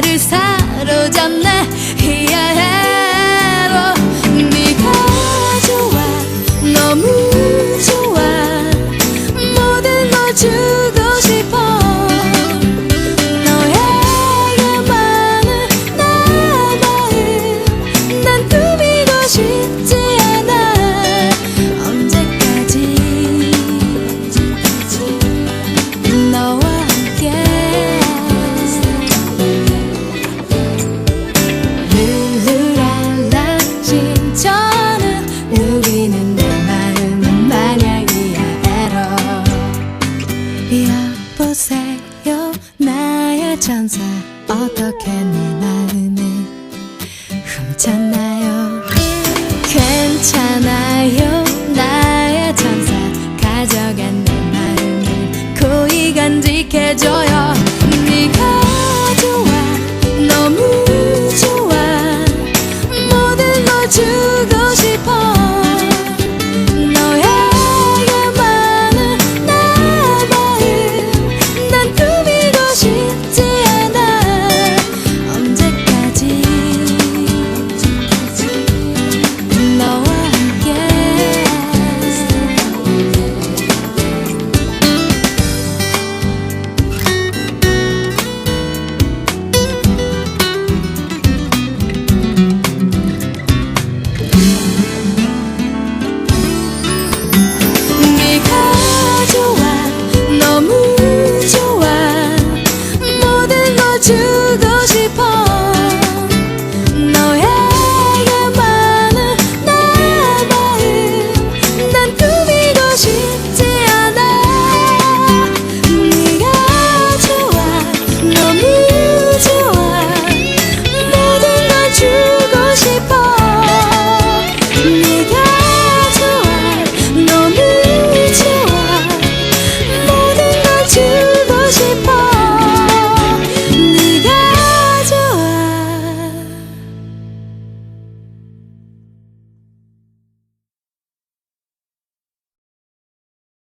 matters how 여보세요. 나의 천사 어떻게 내 마음을 훔쳤나요? 괜찮아요